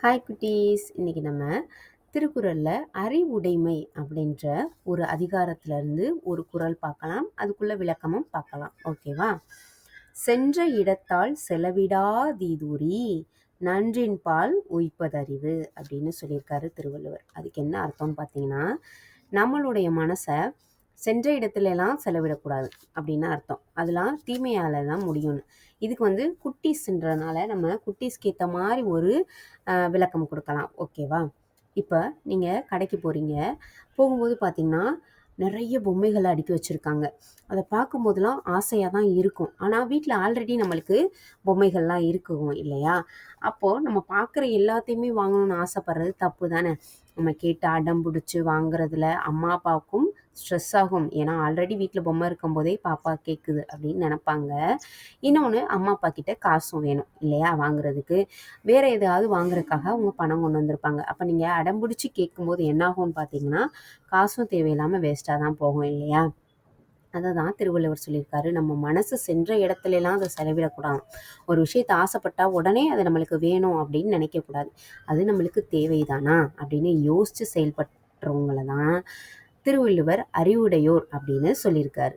Hi குட்டீஸ். இன்றைக்கி நம்ம திருக்குறளில் அறிவுடைமை அப்படின்ற ஒரு அதிகாரத்திலிருந்து ஒரு குறள் பார்க்கலாம். அதுக்குள்ள விளக்கமும் பார்க்கலாம். ஓகேவா சென்ற இடத்தால் செலவிடாதீதுரி நன்றின் பால் உய்ப்பதறிவு அப்படின்னு சொல்லியிருக்காரு திருவள்ளுவர். அதுக்கு என்ன அர்த்தம்னு பார்த்தீங்கன்னா நம்மளுடைய மனசை சென்ற இடத்துலலாம் செலவிடக்கூடாது அப்படின்னு அர்த்தம். அதெல்லாம் தீமையால் தான் முடியும்னு. இதுக்கு வந்து குட்டீஸ்ன்றனால நம்ம குட்டீஸ்க்கு ஏற்ற மாதிரி ஒரு விளக்கம் கொடுக்கலாம். ஓகேவா? இப்போ நீங்கள் கடைக்கு போகிறீங்க போகும்போது பார்த்தீங்கன்னா நிறைய பொம்மைகளை அடுக்கி வச்சுருக்காங்க. அதை பார்க்கும்போதெல்லாம் ஆசையாக தான் இருக்கும். ஆனால் வீட்டில் ஆல்ரெடி நம்மளுக்கு பொம்மைகள்லாம் இருக்கும் இல்லையா? அப்போது நம்ம பார்க்குற எல்லாத்தையுமே வாங்கணும்னு ஆசைப்படுறது தப்பு தானே. நம்ம கேட்டு அடம் பிடிச்சி வாங்குறதுல அம்மா அப்பாவுக்கும் ஸ்ட்ரெஸ் ஆகும். ஏன்னா ஆல்ரெடி வீட்டில் பொம்மை இருக்கும்போதே பாப்பா கேட்குது அப்படின்னு நினப்பாங்க. இன்னொன்று அம்மா அப்பா கிட்ட காசும் வேணும் இல்லையா வாங்குறதுக்கு. வேறு ஏதாவது வாங்குறதுக்காக அவங்க பணம் கொண்டு வந்திருப்பாங்க. அப்போ நீங்கள் அடம்பிடிச்சி கேட்கும்போது என்னாகும்னு பார்த்தீங்கன்னா காசும் தேவையில்லாமல் வேஸ்ட்டாக தான் போகும் இல்லையா? அதை தான் திருவள்ளுவர் சொல்லியிருக்காரு. நம்ம மனசு சென்ற இடத்துலலாம் அதை செலவிடக்கூடாது. ஒரு விஷயத்தை ஆசைப்பட்டால் உடனே அது நம்மளுக்கு வேணும் அப்படின்னு நினைக்கக்கூடாது. அது நம்மளுக்கு தேவைதானா? அப்படின்னு யோசித்து செயல்படுறவங்கள தான் திருவள்ளுவர் அறிவுடையோர் அப்படின்னு சொல்லியிருக்காரு.